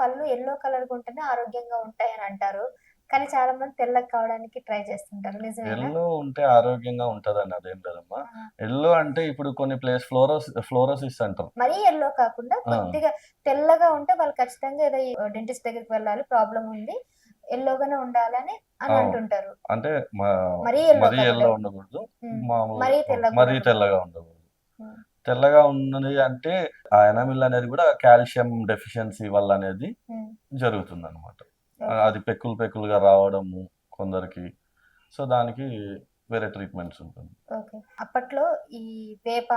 పళ్ళు yellow colour ఉంటేనే ఆరోగ్యంగా ఉంటాయి అని అంటారు కానీ చాలా మంది తెల్లగా కావడానికి ట్రై చేస్తుంటారు ఎల్లో ఉంటే ఆరోగ్యంగా ఉంటదని అదేం లేదమ్మా. ఎల్లో అంటే ఇప్పుడు కొన్ని ప్లేస్ ఫ్లోరోస్ ఫ్లోరోసిస్ అంటారు మరీ ఎల్లో కాకుండా. కొద్దిగా తెల్లగా ఉంటే వాళ్ళు ఖచ్చితంగా ఏదో డెంటిస్ట్ దగ్గరికి వెళ్ళాలి ప్రాబ్లం ఉంది ఎల్లోగానే ఉండాలని అని. అంటుంటారు అంటే మరీ ఎల్లో. ఉండకూడదు మరీ తెల్లగా ఉండకూడదు. తెల్లగా ఉన్నది అంటే ఆ ఎనామిల్ అనేది కూడా కాల్షియం డెఫిషియన్సీ వల్ల అనేది ఉమ్. జరుగుతుంది అనమాట. అది పెక్కులు పెక్కులుగా రావడము కొందరికి సో దానికి వేరే ట్రీట్మెంట్స్ ఉంటుంది ఓకే అప్పట్లో ఈ వేప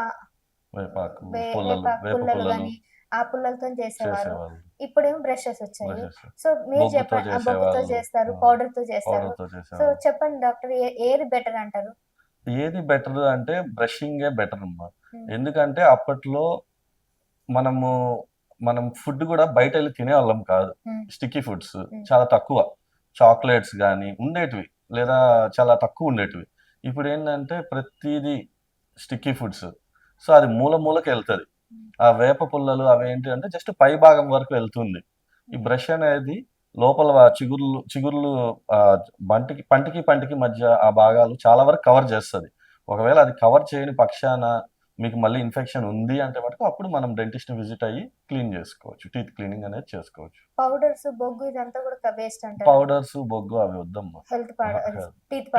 వేపాకు పుల్లలు వేప పుల్లలు ఆ పుల్లలతో చేసేవారు ఇప్పుడేమో బ్రషెస్ వచ్చాయి. సో మీరు చెప్పండి బొగ్గుతో. చేస్తారు. పౌడర్తో చేస్తారు సో చెప్పండి డాక్టర్ ఏది బెటర్ అంటారు ఏది బెటర్ అంటే బ్రషింగే బెటర్ అమ్మా Hmm. ఎందుకంటే అప్పట్లో మనము మనం ఫుడ్ కూడా బయట వెళ్ళి తినేవాళ్ళం కాదు Hmm. Sticky foods Hmm. చాలా తక్కువ చాక్లెట్స్ కానీ ఉండేటివి లేదా చాలా తక్కువ ఉండేటివి ఇప్పుడు ఏంటంటే ప్రతిదీ స్టిక్కీ ఫుడ్స్ సో అది మూల మూలకి వెళ్తుంది. ఆ వేప పుల్లలు అవి ఏంటి అంటే జస్ట్ పై భాగం వరకు వెళ్తుంది ఈ బ్రష్ అనేది లోపల చిగుర్లు చిగుర్లు బంటికి పంటికి పంటికి మధ్య ఆ భాగాలు చాలా వరకు కవర్ చేస్తుంది. ఒకవేళ అది కవర్ చేయని పక్షాన మీకు మళ్ళీ ఇన్ఫెక్షన్ ఉంది అంటే మటుకు అప్పుడు మనం డెంటిస్ట్ని విజిట్ అయ్యి క్లీన్ చేసుకోవచ్చు. టీత్ క్లీనింగ్ అనేది చేసుకోవచ్చు. పౌడర్స్ బొగ్గు ఇదంతా కూడా వేస్ట్ అంటారు. పౌడర్స్ బొగ్గు అవి వద్దమ్మా. హెల్త్. టీత్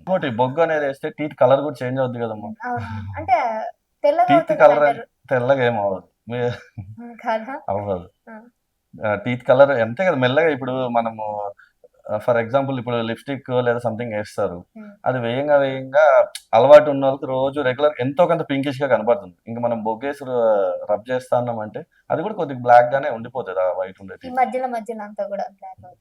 ఇంకోటి బొగ్గు అనేది వేస్తే టీత్ కలర్ కూడా చేంజ్ అవుద్ది కదమ్మా. అంటే తెల్లగా టీత్ కలర్ తెల్లగా ఏం అవ్వదు. అవ్వదు. టీత్ కలర్ అంతే కదా. మెల్లగా ఇప్పుడు మనము ఫర్ ఎగ్జాంపుల్ ఇప్పుడు లిప్స్టిక్ లేదా సంథింగ్ వేస్తారు. Hmm. అది వేయంగా వేయంగా అలవాటు ఉన్న వాళ్ళకి రోజు రెగ్యులర్ ఎంతో కొంత పింకిష్గా కనపడుతుంది. ఇంకా మనం బొగ్గేసి రబ్ చేస్తా ఉన్నామంటే అది కూడా కొద్దిగా బ్లాక్ గానే ఉండిపోతుంది ఆ వైట్ ఉండే ఈ మధ్యలో మధ్యలో అంతా కూడా బ్లాక్ అవుతుంది.